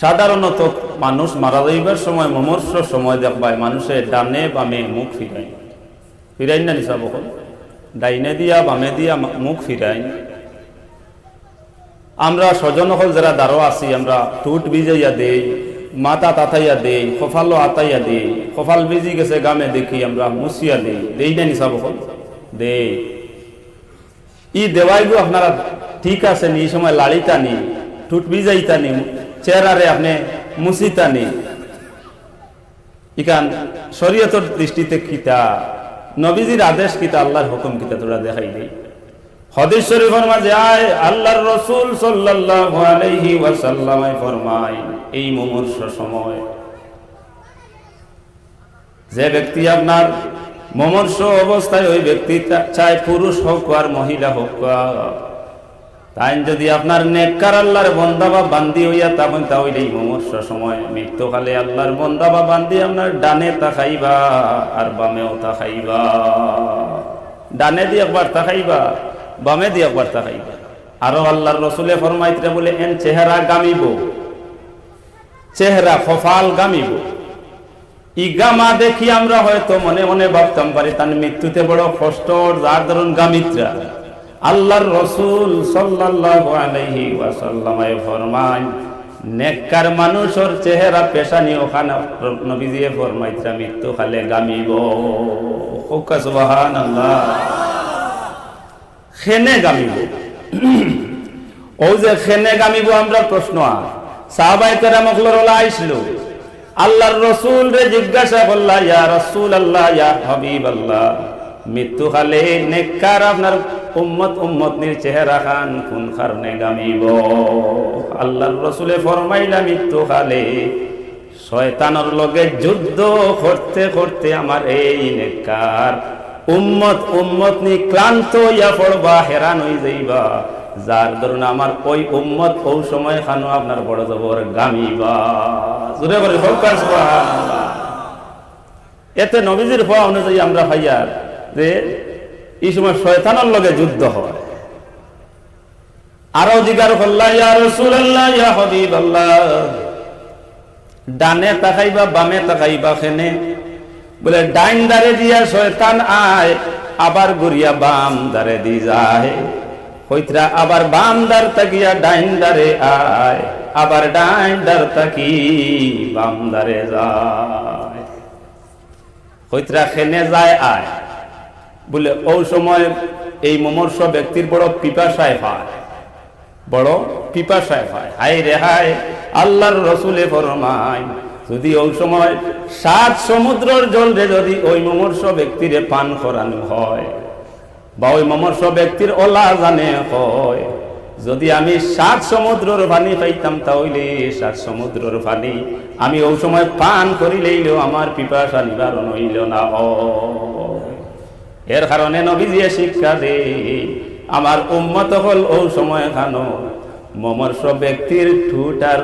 সাধারণত মানুষ মারা যাইবার সময়, মমর্ষ সময় দেখবায়, মানুষের ডানে বামে মুখ ফিরাই ফিরাই না নিসা বকল? ডাইনে দিয়া, বামে দিয়া মুখ ফিরাই আমরা স্বজন হল যারা দাঁড়ো আছি, আমরা টুট ভিজাইয়া দেই, মাথা তাতাইয়া দেই কফালো আতাইয়া দেই কফাল ভিজি গেছে, গামে দেখি আমরা মুসিয়া দেই। দেই না নিসা বকল? দেই। ই দেওয়াইগু আপনারা ঠিক আছে নি সময় লাড়িতা নি টুট ভিজাইতা নি চেহারারে আপনি মুসিতা নি ইকান শরীয়তর দৃষ্টিতে কিতা? নবীজির আদেশ কিতা? আল্লাহর হুকুম কিতা? তোরা দেখাই দেই। শরীফের মাঝে আয়, আল্লাহর রসুল সাল্লাল্লাহু আলাইহি ফরমায়, এই মুমূর্ষ সময়। যে ব্যক্তি আপনার মমর্ষ অবস্থায় ওই ব্যক্তি চায় পুরুষ হোক আর মহিলা হোক তাই যদি আপনার নেককার আল্লাহর বন্দা বা বান্দি হইয়া তখন তা হইলে এই মমর্ষ সময়। মৃত্যুকালে আল্লাহর বন্দা বা বান্দি আপনার ডানে তা খাইবা আর বামেও তা খাইবা ডানে দিয়ে একবার তা খাইবা বামে দিয়ে একবার তা খাইবা আরও আল্লাহর রসুলে ফরমাইতে বলে, এন চেহারা গামিব, চেহারা ফফাল গামিব। ইগামা দেখি আমরা হয়তো মনে মনে ভাবতাম, পারি তার মৃত্যুতে বড় কষ্ট, যার ধরুন গামিত্রা। আল্লাহর রসুল সাল্লাল্লাহু আলাইহি ওয়াসাল্লামায় ফরমায় নেককার মানুষের চেহারা পেশানি ওখানে নবীজিয়ে ফরমাইত্রা মৃত্যু খালে গামিব। হোকা সুবহানাল্লাহ। খেনে গামিব। ও যে খেনে গামিব আমরা প্রশ্ন আর সাহাবাই কেরামকলর ওলা আইসল। আল্লাহর রসুল রে জিজ্ঞাসা করলা, ইয়া রসুল আল্লাহ ইয়া হাবিব আল্লাহ মৃত্যু কালে নেককার আপনার উম্মত উম্মত নির চেহারা খান কোন কারণে গামিব। আল্লাহর রসুলে ফরমাইলা, মৃত্যু কালে শয়তানের লগে যুদ্ধ করতে করতে আমার এই নেককার উম্মত উম্মত নি ক্লান্ত ইয়া পড়বা, হেরান হয়ে যাইবা। যার ধরুন আমার ওই উম্মত ওই সময় খানো আপনার বড় জবর গামিবা। জুড়ে ফোকাস এতে নবীজির হওয়া অনুযায়ী আমরা ভাইয়ার যে এই সময় শয়তানের লগে যুদ্ধ হয়। আরও জিগার ডানে তাকাইবা, বামে তাকাইবা খেনে। বলে, ডাইন দারে দিয়া শয়তান আয়, আবার ঘুরিয়া বাম দারে দি যায়। হইতরা আবার বাম দার তাকিয়া ডাইন দারে আয়, আবার ডাইন দার তাকি বাম দারে যায়। হইতরা খেনে যায়, আয়। বলে, ও সময় এই মমর্ষ ব্যক্তির বড় পিপাসায় হয়। বড় পিপাসায় হয়। হাই রে হাই আল্লাহর রসুলে ফরমায়, যদি ওই সময় সাত সমুদ্রের জল রে যদি ওই মমর্ষ ব্যক্তিরে পান করানো হয় বা ওই মমর্ষ ব্যক্তির ওলা জানে হয়, যদি আমি সাত সমুদ্রের পানি পাইতাম তাহলে সাত সমুদ্রের পানি আমি ওই সময় পান করিলেইলেও আমার পিপাসা নিবারণ হইল না হয়। এর কারণে নবীজিয়ে শিক্ষা দে আমার উম্মত হল ও সময় খানো মমর্ষ ব্যক্তির ঠুটার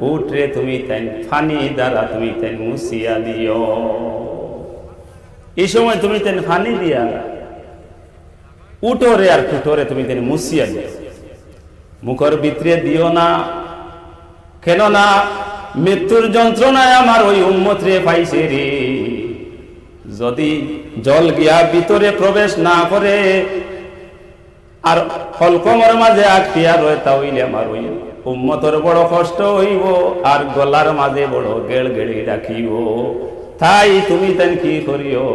উঠরে তুমি তাই ফানি দ্বারা তুমি তাই মুসিয়া দিও এই সময় তুমি তেন ফানি দিয়া উঠোরে আর ঠুটোরে তুমি তেন মুসিয়া দিও মুখর ভিতরে দিও না কেন না মৃত্যুর যন্ত্রণায় আমার ওই উম্মত রে পাইছে রে। যদি জল গিয়া ভিতরে প্রবেশ না করে, আর ফলকমর মাঝে আটকিয়া রয়ে তাহলে আমার ওই উম্মতর বড় কষ্ট হইব, আর গলার মাঝে বড় গেড় গেড়ি রাখিব। তাই তুমি তেন কি করিও?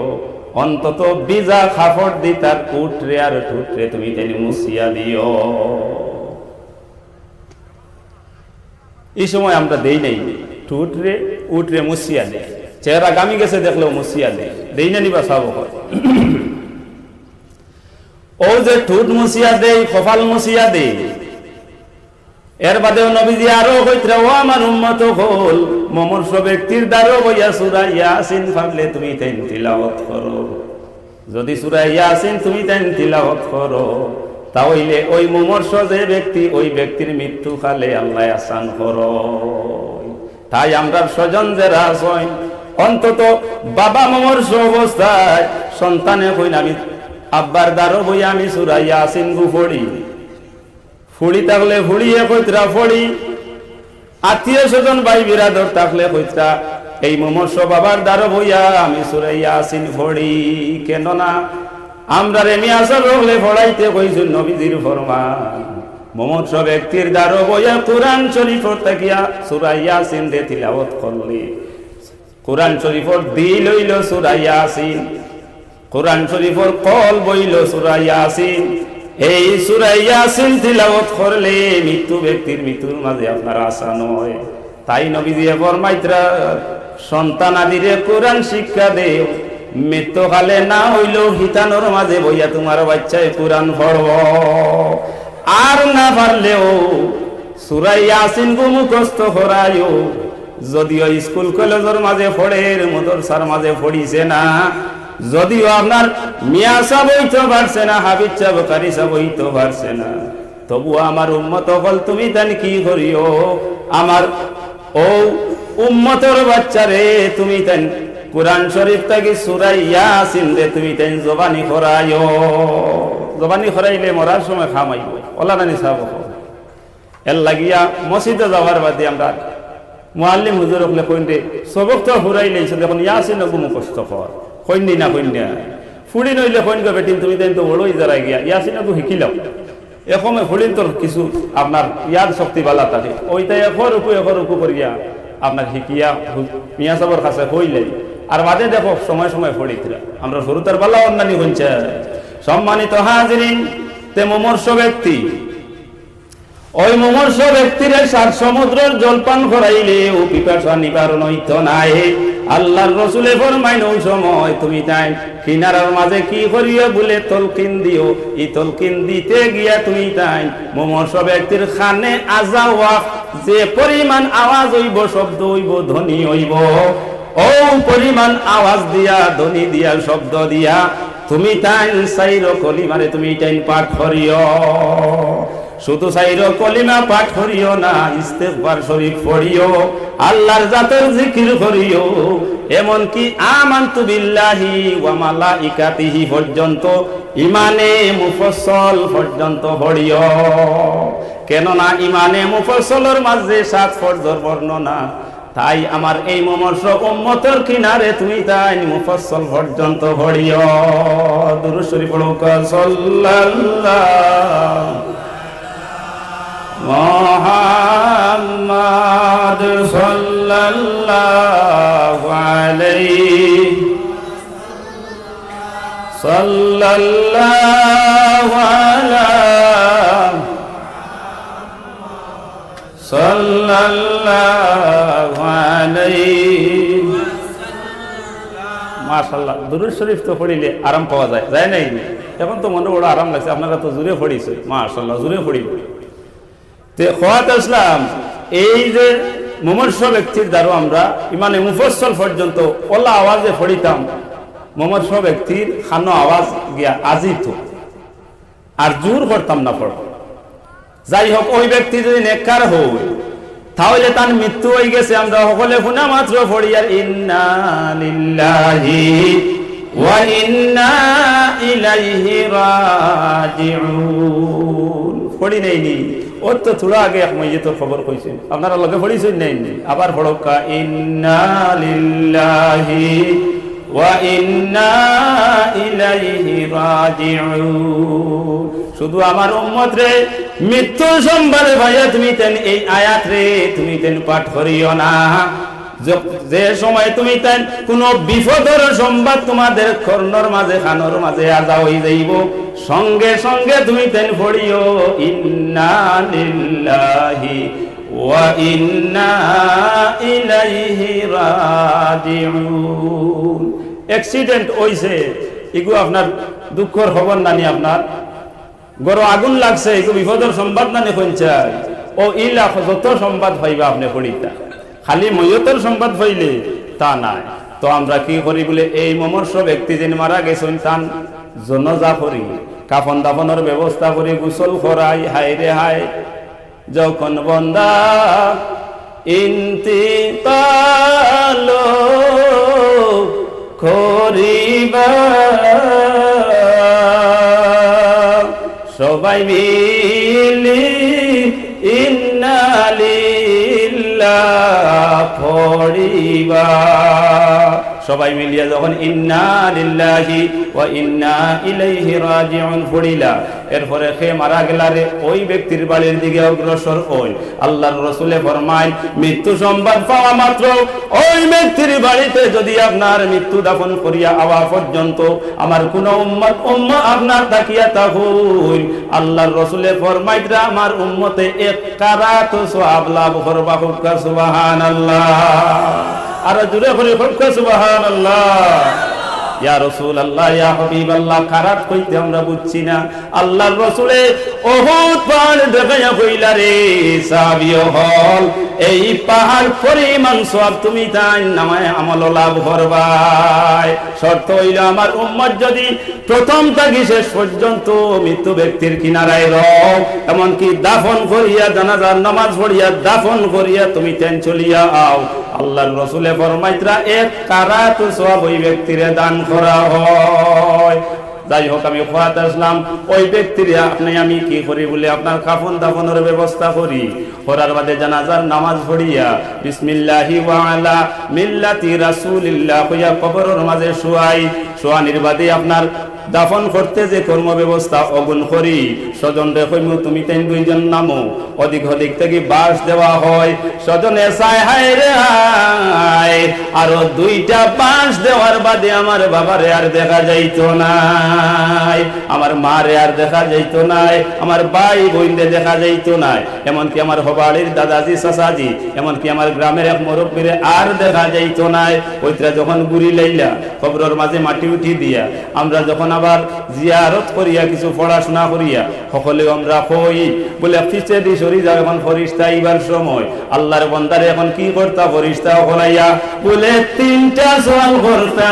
অন্তত বিজা খাফড় দি তার উঠরে আর ঠুটরে তুমি তেন মুসিয়া দিও। এই সময় আমরা দেই নাই, ঠুটরে, উঠরে মুসিয়া দেয় চেহারা গামি গেছে দেখলেও মুসিয়া দেয় দেই না নিবা সব ও যে ঠুট মুসিয়া দেই, কপাল মুসিয়া দেই। এর বাদেও নবীজি আরও কইত্রে, ও আমার উম্মত হল, মমর্ষ ব্যক্তির দ্বারও বইয়া সুরা ইয়াসিন ফাবলে তুমি তেন তিলাওয়াত করো। যদি সুরা ইয়াসিন তুমি তেন তিলাওয়াত করো তাহলে ওই মমর্ষ যে ব্যক্তি, ওই ব্যক্তির মৃত্যু কালে আল্লাহ আসান করো। তাই আমরা স্বজন যারা আছেন অন্তত বাবা মমর্ষ অবস্থায় সন্তানে কইন আমি, আব্বার দ্বারও বই আমি সুরা ইয়াসিন গু ফড়ি। ফুড়ি থাকলে ফুড়িয়ে কইতরা ফড়ি, আত্মীয় স্বজন ভাই বিরাদর থাকলে কইতা এই মমর্ষ বাবার দ্বারা বইয়া আমি সুরাইয়া আসিন ফড়ি। কেননা আমরা রেমি আসার রহলে ফড়াইতে কইছু নবীজির ফরমান। মমর্ষ ব্যক্তির দ্বারা বইয়া কোরআন শরীফর তাকিয়া সুরাইয়া আসিন দে তিলাওয়াত করলি। কোরআন শরীফর দিল হইল সুরাইয়া আসিন কোরআন শরীফর কল বইল সুরাইয়া আসিন এই সুরাইয়া আসিন তিলাওয়াত করলে মৃত্যু ব্যক্তির মৃত্যুর মাঝে আপনার আশা নয় তাই নবী দিয়ে ফরমাইত্রা, সন্তান আদিরে কোরআন শিক্ষা দে মৃত্যুকালে না হইলেও হিতানোর মাঝে বইয়া তোমার বাচ্চায় কোরআন পড়ব। আর না পারলেও সুরাইয়া আসিন গু মুখস্থ করাইও যদিও স্কুল কলেজের মাঝে পড়ে, মদরসার মাঝে পড়িছে না। যদিও আপনার মিয়া সাহ হইতে পারছে না হাবিজ সাহ কারি সাহ হইতে পারছে না। তবু আমার উম্মত হল, তুমি তান কি করিও? আমার ও উম্মতর বাচ্চারে তুমি তান কোরআন শরীফ থেকে সুরাইয়া সিন্দে তুমি তাই জবানি করাইও জবানি করাইলে মরার সময় খামাইব। ওলা নানি সাহ এর লাগিয়া মসজিদে যাওয়ার বাদে আমরা মুআল্লিম হুজুর হলে কইন্ডে সবক তো হুরাই লেইছে দেখুন ইয়াসিন নগু মুখস্থ কর কইন্দি না কইন্যা ফুড়ি নইলে কইন গো, বেটিন, তুমি তাই তো বড়ই যারাই গিয়া, ইয়াসিন নগু শিকিলাও এসময় ফুড়িন তোর কিছু আপনার ইয়াদ শক্তি বালা থাকে ওইটাই এখর উকু এখর উকু করিয়া আপনার শিকিয়া মিয়া সাবর কাছে কইলে আর বাদে দেখো, সময় সময় ফড়িতরা। আমরা শুরুতার বালা অন্যান্য হইছে। সম্মানিত হাজিরিন তে মমর্ষ ব্যক্তি ওই মুমর্ষ ব্যক্তির সাত সমুদ্রের জলপান করাইলে ও পিপাসা নিবারণ হইত নাই। আল্লাহর রসুলে ফরমাইন, ওই সময় তুমি তাই কিনারার মাঝে কি করিও বলে তলকিন দিও। এই তলকিন দিতে গিয়া তুমি তাই মুমর্ষ ব্যক্তির খানে আজা ওয়াক যে পরিমাণ আওয়াজ হইব, শব্দ হইব, ধ্বনি হইব। ও পরিমাণ আওয়াজ দিয়া, ধ্বনি দিয়া, শব্দ দিয়া, তুমি তাই সাইর কলিমারে তুমি তাই পাঠ করিও। শুধু সাইর কলিমা পাঠ করিও না, ইস্তেগফার শরীফ পড়িও, আল্লাহর জাতের জিকির করিও। এমন কি আমান্তু বিল্লাহি ওয়া মালাইকাতিহি পর্যন্ত ইমানে মুফসল পর্যন্ত পড়িও। কেননা ইমানে মুফসলের মাঝে সাত ফরজর বর্ণনা, তাই আমার এই মমর্ষ উম্মতের কিনারে তুমি তাই মুফসল পর্যন্ত পড়িও। দুরুশ্বরী পড়ুক সাল্লাল্লাহু। মোহাম্মদ সাল্লাল্লাহু আলাইহি সাল্লাল্লাহু আলা সাল্লাল্লাহু আলাইহি মাশাআল্লাহ, দুরূদ শরীফ তো পড়িলে আরাম পাওয়া যায় যায় নাই? এখন তো মনে বড় আরাম লাগছে, আপনারা তো জুড়ে পড়িছে, মাশাআল্লাহ, জুড়ে পড়ি তে ইসলাম এই যে মুমর্ষ ব্যক্তির দ্বারা আমরা ইমানে মুফসল পর্যন্ত ওলা আওয়াজে পড়িতাম। মুমর্ষ ব্যক্তির খানো আওয়াজ গিয়া আজিত আর জোর করতাম না পড়ব যাই হোক ওই ব্যক্তি যদি নেককার হই তাহলে তার মৃত্যু হয়ে গেছে। আমরা সকলে শুনা মাত্র পড়ি, আর ইন্না ইন্না ইলাইহি রাজিউন। পড়ি নেইনি ওর তো থোড়া আগে এক মাইয়ে তোর খবর কইছেন আপনারা লগে পড়িছেন নাই? আবার পড়কা ইন্না লিল্লাহি ওয়া ইন্না ইলাইহি রাজিউন। শুধু আমার উম্মত রে, মৃত্যু সম্বারে ভাইয়া তুমি তেন এই আয়াত রে, তুমি তেন পাঠ করিও না। যে সময় তুমি তেন কোন বিপদের সংবাদ তোমাদের কর্ণর মাঝে, খানোর মাঝে আজা হয়ে যাইব। সঙ্গে সঙ্গে তুমি তেন পড়িও ইন্না লিল্লাহি ওয়া ইন্না ইলাইহি রাজিউন। অ্যাক্সিডেন্ট হইছে, এগু আপনার দুঃখর খবর নানি আপনার। গরো আগুন লাগছে, এগু বিপদের সংবাদ নানি কইছাই ও ইলা যত সংবাদ পাইবা আপনি পড়িতা। খালি ময়তের সংবাদ পাইলে তা নাই। তো আমরা কি করি বলে, এই মমর্ষ ব্যক্তি যিনি মারা গেছেন, তান জনজা করি। কাফন দাফনের ব্যবস্থা করি গোসল করাই হাই রে হাই যখন বন্দা ইন্তি পালো করিবা, সবাই মিলি ইন্নালিল্লাহি পড়িবা। সবাই মিলিয়া যখন ইন্না লিল্লাহি ওয়া ইন্না ইলাইহি রাজিউন এরপরে সে মারা গেলারে ওই ব্যক্তির বাড়ির দিকে অগ্রসর হই। আল্লাহর রসুলে ফরমায়, মৃত্যু সংবাদ পাওয়া মাত্র, ওই ব্যক্তির বাড়িতে যদি আপনার মৃত্যু দাফন করিয়া আওয়া পর্যন্ত আমার কোন উম্মত উম্মা আপনার তাকিয়া তাহুল আল্লাহর রসুলে ফরমাইতরা আমার উম্মতে এক কারাত সওয়াব লাভ করবা হুক্কা, সুবহানাল্লাহ। আর জুড়ে করে খারাপ কইতে আমরা বুঝছি না। এই তুমি তাই আমার উম্মত যদি প্রথম থাকি শেষ পর্যন্ত মৃত্যু ব্যক্তির কিনারায় রও, এমনকি দাফন করিয়া জানাজার, নামাজ পড়িয়া দাফন করিয়া তুমি তেন চলিয়া আও। আল্লাহর রসুলে ফরমাইত্রা এক কারা তো সব ওই ব্যক্তিরে দান করা হয়। যাই হোক, আমি খোয়াত আসলাম, ওই ব্যক্তির আপনি আমি কি করি বলে আপনার কাফন দাফনের ব্যবস্থা করি? করার বাদে জানাজার নামাজ পড়িয়া, বিসমিল্লাহি ওয়া আলা মিল্লাতি রাসূলিল্লাহ হইয়া কবরের মাঝে শুয়াই শোয়ানির বাদে আপনার দাফন করতে যে কর্ম ব্যবস্থা অগুণ করি। স্বজন দেখইমু তুমি তেন দুইজন নামো। অধিক অধিক থেকে বাস দেওয়া হয়। স্বজনে চায় হায় রে হায়, আরও দুইটা বাস দেওয়ার বাদে আমার বাবারে আর দেখা যাইত নাই। আমার মারে আর দেখা যাইত নাই। আমার ভাই বোনরে দেখা যাইতো নাই। এমনকি আমার হবাড়ির দাদাজি, চাচাজি, এমনকি আমার গ্রামের এক মুরব্বীরে আর দেখা যাইত নাই। ওইটা যখন গুড়ি লাইলা, খবরের মাঝে মাটি উঠি দিয়া, আমরা যখন আবার জিয়ারত করিয়া কিছু পড়াশোনা করিয়া, সকলে আমরা কই বলে পিছে দি সরি যাও এখন ফরিস্তা এইবার সময়। আল্লাহর বন্দারে এখন কি করতা ফরিস্তা হলাইয়া বলে, তিনটা সওয়াল করতা।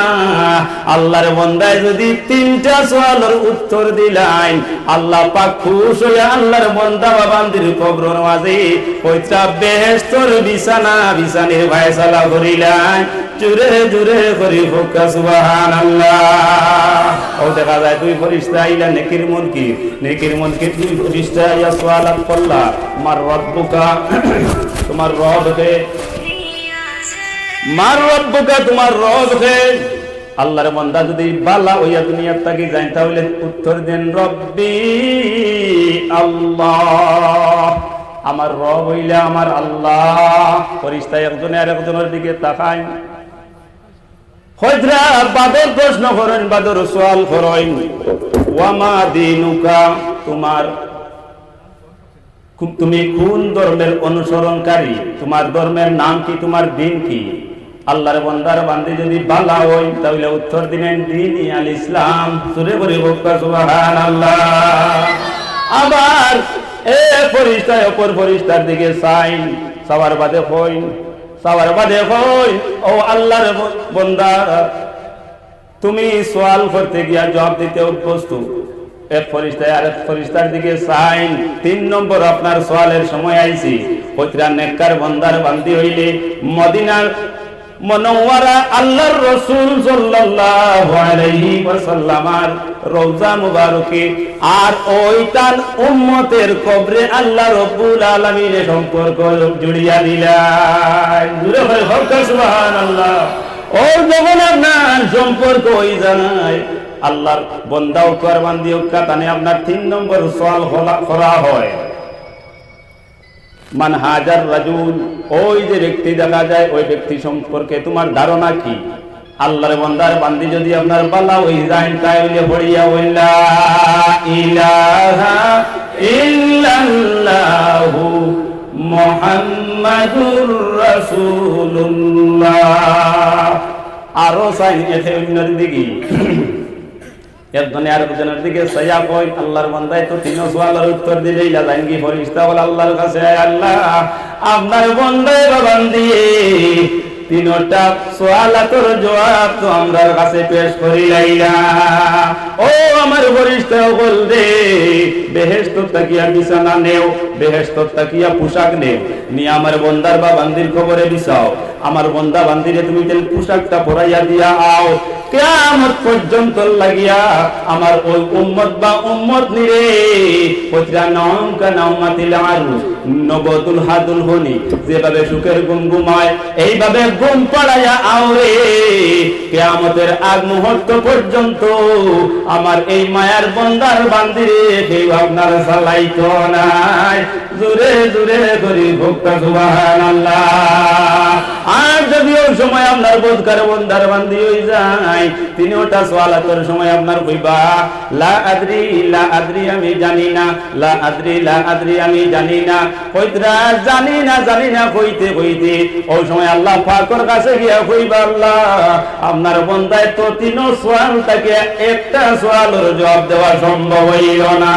আল্লাহর বন্দায় যদি তিনটা সওয়ালের উত্তর দিলাইন, আল্লাহ পাক খুশ হয়ে আল্লাহর বন্দা বাবান্দির কবরের মাঝে কইতা, বেহেশতর বিছানা বিছানির ভাইসালা করিলাম। জুরে জুরে করি ফুকা সুবহানাল্লাহ। দেখা যায় দুই ফরিস্তা আইলা নেকির নেকির দুই ফরিস্তা করলা। তোমার রব্বুকা, তোমার রব হে মার রব্বুকা, তোমার রব হে আল্লাহর বান্দা যদি বালা হইয়া দুনিয়ার তাকে যাই তাহলে উত্তর দেন, রব্বি আল্লাহ। আমার রব হইলে আমার আল্লাহ। ফরিস্তা একজনে আর একজনের দিকে তাকায়। প্রশ্ন করেন, বাদর সোয়াল করেন, ওয়ামা দিনুকা? তোমার তুমি কোন ধর্মের অনুসরণকারী? তোমার ধর্মের নাম কি? তোমার দিন কি? আল্লাহর বন্দার বান্দি যদি বালা হই তাহলে উত্তর দিলেন, দিন আল ইসলাম। সুরে বলি সুবাহান আল্লাহ আবার এ ফরিস্তায় অপর ফরিস্তার দিকে সাইন, সবার বাদে হইন সবার বাদে হই ও আল্লাহর বন্দা। তুমি সোয়াল করতে গিয়া জবাব দিতে অভ্যস্ত। এক ফরিস্তায় আর এক ফরিস্তার দিকে সাইন। তিন নম্বর আপনার সোয়ালের সময় আইছি পৈত্রা নেককার বন্দার বান্দি হইলে মদিনার মনোয়ারা আল্লাহর রসুল সাল্লাল্লাহু আলাইহি ওয়াসাল্লামার রওজা মুবারকে। আর ওই তার উম্মতের কবরে আল্লাহ রব্বুল আলামিনের সম্পর্ক জুড়িয়া দিলেন। জুড়ে ভাই হক সুবহানাল্লাহ। ও যখন আপনার সম্পর্ক ওই জানায় আল্লাহর বন্দাও করবান দিও কাতানে আপনার তিন নম্বর সোয়াল করা হয়। মান হাজার রাজুল ওই যে ব্যক্তি দেখা যায়, ওই ব্যক্তি সম্পর্কে তোমার ধারণা কি? আল্লাহর বন্দার বান্দি যদি আপনার বালা, ওই যাইন তাইলে পড়িয়া বললা, ইলাহা ইল্লাল্লাহু মুহাম্মাদুর রাসূলুল্লাহ। আরও সাইন এতে অন্যের দিকে একজনে আর একজনের দিকে সাজা কই আল্লাহর বান্দায় তো তিন সওয়ালের উত্তর দিলে ইলা জাইন কি ফরিস্তা বলে আল্লাহর কাছে আল্লাহ, আপনার বন্দায় বাবান দিয়ে তিনটা সোয়ালাতর জবাব তো আমরার কাছে পেশ করি লাইলা ও আমার ফরিস্তা বল দে বেহেশত তাকিয়া বিছানা নেও। বেহেশত তাকিয়া পোশাক নি। আমার বন্দার বাবান্দির খবরে বিছাও আমার বন্দা বান্দিরে তুমি পোশাকটা পরাইয়া দিয়া আও। বা যেভাবে সুখের ঘুম ঘুমায়, এইভাবে ঘুম পড়াইয়া আওরে কেয়ামতের আগ মুহূর্ত পর্যন্ত আমার এই মায়ার বন্দার বান্দিরে কেউ আপনার চালাইত নাই। জুরে জুরে করি ভক্ত সুবাহ আল্লাহ সময় আপনার বোধকার বন্দার বান্দি হয়ে যায়। তিনি ওটা সোয়ালাতের সময় আপনার কইবা, লা আদ্রি লা আদ্রি আমি জানি না, লা আদ্রি লা আদ্রি আমি জানি না, কইতরা জানি না জানি না, কইতে কইতে ওই সময় আল্লাহ পাকর কাছে গিয়া কইবা, আল্লাহ, আপনার বন্দায় তো তিন সোয়াল তাকে একটা সোয়ালের জবাব দেওয়া সম্ভব হইল না।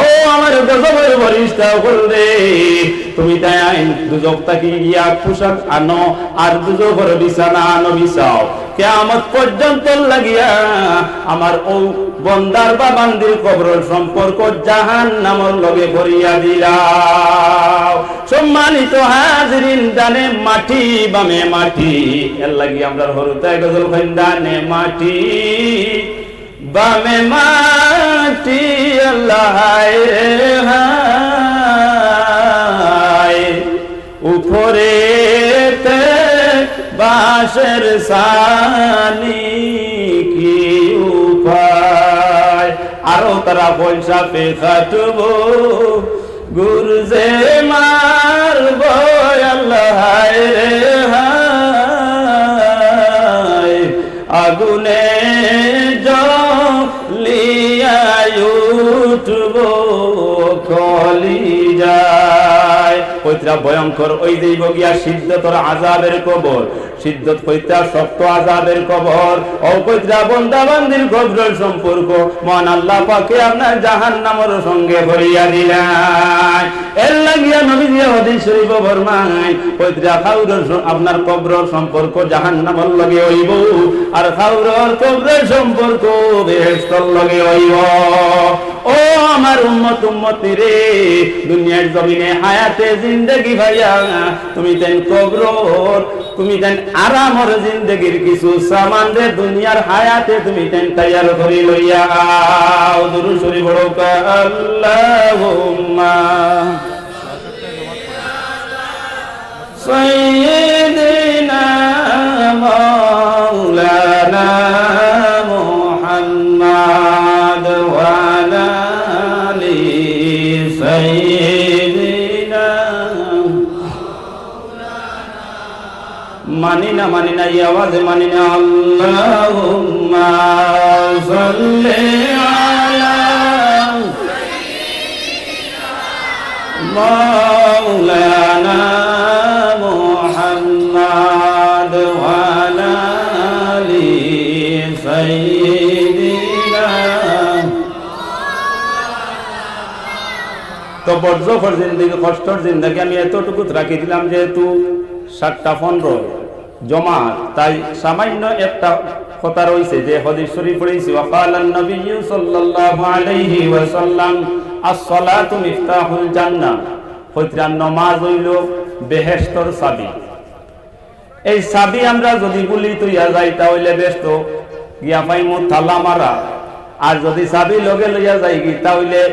ও আমার গজবের বরিষ্ঠা করলে তুমি তাই দুজক তাকে গিয়া পোশাক আনো, আর বিছাও কেয়ামত পর্যন্ত লাগিয়া আমার ও বন্দার বা বান্দির কবরের সম্পর্ক জাহান নামর লগে ভরিয়া দিলাও সম্মানিত হাজরিন দানে মাটি, বামে মাটি। এর লাগি আমরা হরুতায় গজল দানে মাটি, বামে মাটি, আল্লাহ হায়। উপরে বাঁশের সানি কি উপায়? আরও তারা পয়সা পে খাটবো, গুরজে মারব, আল্লাহ রে আগুনে জলিয়া উঠব কলি কইতরা ভয়ঙ্কর, ওই দেব গিয়া সিদ্ধতর আজাবের কবর, সিদ্ধত কইতরা সপ্ত আজাবের কবর। ও কইতরা বন্দা বান্দির কবরের সম্পর্ক, মহান আল্লাহ পাকে আপনার জাহান নামের সঙ্গে ভরিয়া দিলেন। এর লাগিয়া নবী দিয়া হদিস শরীফ বরমাই কইতরা খাউরের আপনার কবরের সম্পর্ক জাহান নামের লগে হইব, আর খাউরের কবরের সম্পর্ক বেহেশতর লগে হইব। ও আমার উন্মত উন্মত রে, দুনিয়ার জমিনে হায়াতে জিন্দগি ভাইয়া, তুমি দেন কবর তুমি দেন আরামর জিন্দগির কিছু সামান রে, দুনিয়ার হায়াতে তুমি দেন তৈয়ার করি লইয়া আও। দুরু শরীফ বড় আল্লাহুম্মা সাইয়্যিদ না মানি না এই আওয়াজ মানি না আল্লাহুম্মা সাল্লি তো বজ্রফর জিন্দগি, কষ্টর জিন্দগি আমি এতটুকু রাখি দিলাম যেহেতু সাতটা পনেরো। জমা। তাই সামান্য একটা কথা রয়েছে যে হদিস শরীফ পড়েছি ওয়াকালান নবিয়্যু সাল্লাল্লাহু আলাইহি ওয়াসাল্লাম, আস-সালাতু মিফতাহুল জান্নাহ হইতরা নামাজ হইল বেহেশতর চাবি। এই চাবি আমরা যদি বলি তুইয়া যাই তাহলে ব্যস্ত। গিয়া পাইমু থালা মারা। আর যদি চাবি লগে লইয়া যাই তাহলে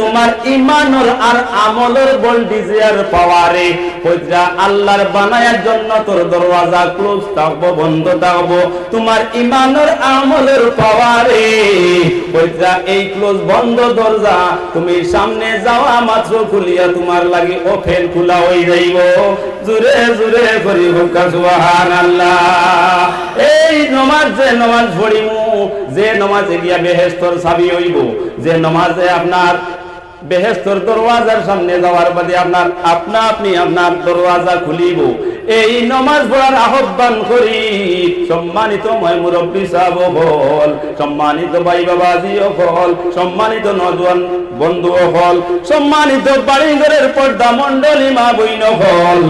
তোমার ইমানর আর আমলের বলডিজিয়ার পাওয়ারে। আল্লাহর বানায়ার জন্য তোর দরওয়াজা ক্লোজ বন্ধ তোমার ইমানর আমলের পাওয়ারে। এই ক্লোজ বন্ধ দরজা তুমি সামনে যাওয়া মাত্র খুলিয়া তোমার লাগি ওপেন খোলা হই যাইব। জুরে জুরে করি হুকা সুবহানাল্লাহ। এই নমাজ যে নমাজ পড়িমু যে নমাজে গিয়া বেহেস্তর চাবি হইব, যে নমাজে আপনার বেহেস্তর দরওয়াজার সামনে যাওয়ার বাদে আপনার আপনা আপনি আপনার দরওয়াজা খুলিব। এই নমাজ পড়ার আহ্বান করি, সম্মানিত ময় মুরব্বী সাহেব হল সম্মানিত ভাই বাবাজি হল সম্মানিত নজওয়ান বন্ধু হল সম্মানিত বাড়িঘরের পর্দা মন্ডলী মা বইন হল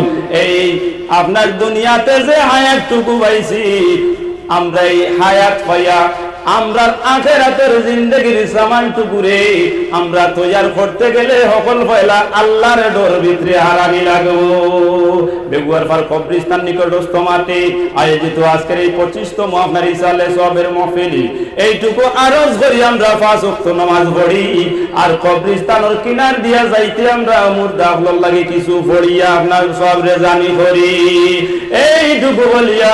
এই আপনার দুনিয়াতে যে হায়াতটুকু পাইছি, আমরা এই হায়াত পাইয়া আমরা আখেরাতের জিন্দগির সামানটুকুরে আমরা তৈয়ার করতে গেলে সকল পয়লা আল্লাহর ডোর ভিতরে হারানি লাগবো। বেগুয়ার কবরিস্তান নিকটস্থ মাঠে আয়োজিত আজকের এই পঁচিশতম আপনার ইসালে সবের এইটুকু আরজ করি আমরা পাঁচ পড়ি আর কিনার দিয়া যাইতে আমরা মুর্দা লাগে কিছু পড়িয়া আপনার সবরে জানি করি। এইটুকু বলিয়া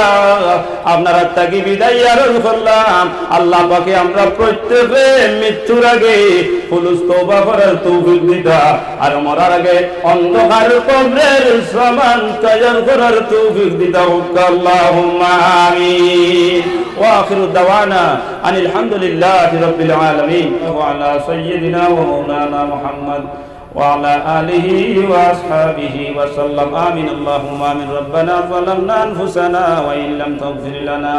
আপনার আত্মাকে বিদায় আরজ করলাম। আল্লাহ পাকে আমরা প্রত্যেকে মৃত্যুর আগে ফুলুস করার তৌফিক দিতা আর মরার আগে অন্ধকার কবরের সমান করার তৌফিক দিতা আল্লাহুম্মা আমিন। ওয়া আখিরু দাওয়ানা আনিল হামদুলিল্লাহি রাব্বিল আলামিন। ওয়া আলা সাইয়্যিদিনা ওয়া মাওলানা মুহাম্মদ وعلى آله وأصحابه وسلم آمين اللهم آمين ربنا ظلمنا أنفسنا وإن لم تغفر لنا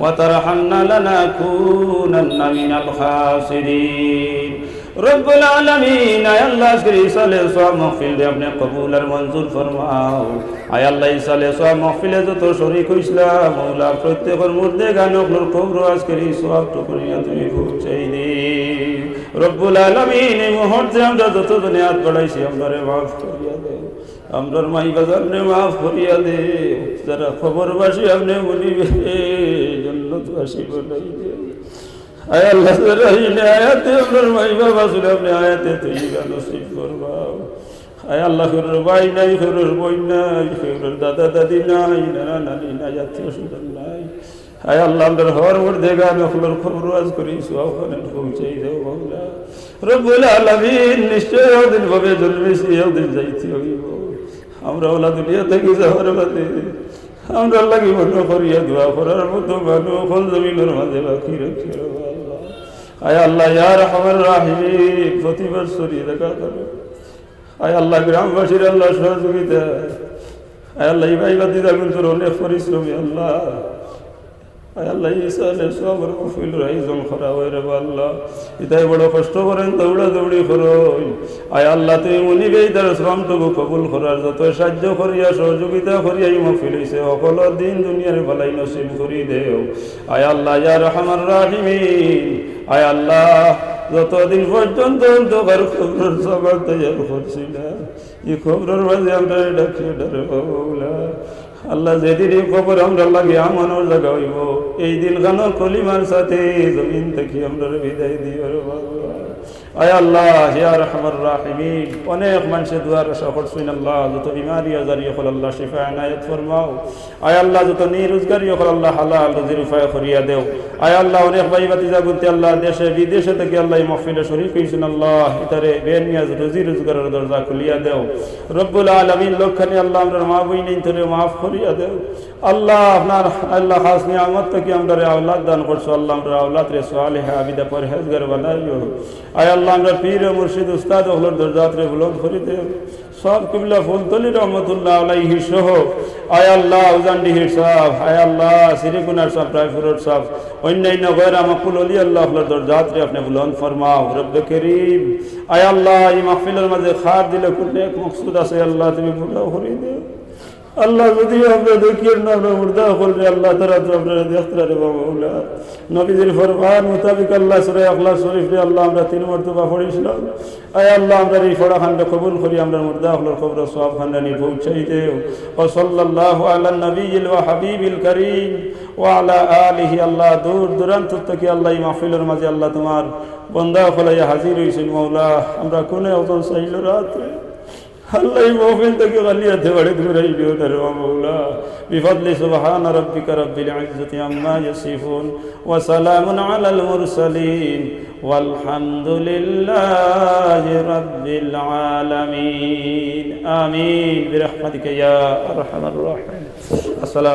وترحمنا لنكونن من الخاسرين رب العالمين اے اللہ اس کے صلی اللہ محفل دے اپنے قبول اور منظور فرماؤ اے اللہ اس علیہ سوا محفل جو تو شریک اسلام مولا প্রত্যেকের মুর্দে গানক নূর কবর আজকের সওয়াব তো করিয়া তুমি পৌঁছাই দিই রব্বুল আলামিন এই মুহূর্তে আমরা যত দুনিয়াত বাড়াইছি আমরা মাফ করিয়া দে। আমরার মাই বাজার নে মাফ করিয়া দে। যারা খবরবাসী আপনি বলিবে জন্নতবাসী বলাই দে। আয় আল্লাহ রহিনে আয়াতে আপনার মাই বাবা শুনে আপনি আয়াতে তৈবা নসিব করবাও আয় আল্লাহ ফেরোর ভাই নাই ফেরোর বই নাই ফেরোর দাদা দাদি নাই নানা নানি নাই আত্মীয় নাই আয় আল্লাহ, আমরা হর মধ্যে গান ফলোর খবর আজ করি ওখানে পৌঁছাই দেও বাংলা রব্বুল আলামিন, নিশ্চয় ওদিন ভাবে জন্মেছি, ওদিন যাইতে হইব। আমরা ওলা দুনিয়া থেকে যাওয়ার বাদে, আমরা লাগি মনে করিয়া দোয়া করার মতো মানুষ ফল জমিনের মাঝে বাকি রেখে আয় আল্লাহ ইয়ার আমার রাহিমি প্রতি বছরই দেখা করো। আয় আল্লাহ, গ্রামবাসীর আল্লাহ সহযোগিতা। আয় আল্লাহ ইবাই বাদি দাগুন তোর অনেক পরিশ্রমী আল্লাহ। আল্লাহ ইসালে সবর মফিল রাইজন খরা হয়ে রে আল্লাহ ইতাই বড় কষ্ট করেন, দৌড়া দৌড়ি করো। আয় আল্লাহ তুমি মনিবেই তার শ্রমটুকু কবুল করার যত সাহায্য করিয়া, সহযোগিতা করিয়া মফিল হইছে। সকল দিন দুনিয়ার ভালাই নসিব করি দেও। আয় আল্লাহ, ইয়া রহমান রাহিমিন। আল্লাহ, যতদিন পর্যন্ত অন্ধকার খবরের সবার তৈরি করছি না, এই খবরের আল্লাহ যেদিন কবর আমরা লাগে আমানোর জায়গা হইব এই দিন গানোর কলিমার সাথে জমিন থেকে আমরা বিদায় দিও বাবা আয় আল্লাহ হিয়া দেও। আয় আল্লাহ, অনেক ভাই আল্লাহ আমরা মা বই নেই তোরে মাফ করিয়া দেও। আল্লাহ আপনার, আল্লাহ খাস নিয়ামত থেকে আমরা আওলাদ দান করছ। আল্লাহ আমরা আওলাদ রে সোয়ালে আবিদা আল্লাহ আমরা পীর মুর্শিদ উস্তাদ হলোর দরজাত রে বুলন্দ করি দেও সব কিবলা ফুলতলি রহমতুল্লাহ আলাইহি সহ আয় আল্লাহ উজান্ডিহির সব আয় আল্লাহ সিরিকুনার সব রায়ফুরের সব অন্যান্য গৈর আমাকুল অলি আল্লাহ হলোর দরজাত রে আপনি বুলন্দ ফরমাও রব্বে করিম আয় আল্লাহ এই মাহফিলের মাঝে খার দিলে কোন এক মকসুদ আছে আল্লাহ তুমি পুরাও করি দেও আল্লাহ যদি আমরা দেখিয়ে না আমরা মুর্দা করলে আল্লাহ তারা তো আপনারা দেখতে রে বাবা নবীদের ফরমান মোতাবিক আল্লাহ সুরে আল্লাহ শরীফ রে আল্লাহ আমরা তিন মর্তবা পড়েছিলাম আয় আল্লাহ আমরা এই ফড়া খানটা কবুল করি আমরা মুর্দা হলোর খবর সব খানটা নিয়ে পৌঁছাই দেও ও সাল্লাহ আল্লাহ নবীল ওয়া হাবিবিল করিম ও আলা আলিহি আল্লাহ দূর দূরান্ত থেকে আল্লাহ এই মাহফিলের মাঝে আল্লাহ তোমার বন্দা ফলাইয়া হাজির হয়েছেন মৌলা আমরা কোনে অতন চাইল রাত্রে আল্লাহ মোমেনটাকে গালিয়াতে বাড়ি ঘুরাইবিও তার মামলা। বিফাদলি সুবহান রব্বিকা রব্বিল ইজ্জতি আম্মা ইয়াসিফুন ওয়া সালামুন আলাল মুরসালিন। ওয়ালহামদুলিল্লাহি রব্বিল আলামিন। আমিন। বিরহমাতিকা ইয়া আরহামার রাহিম। আসসালাম।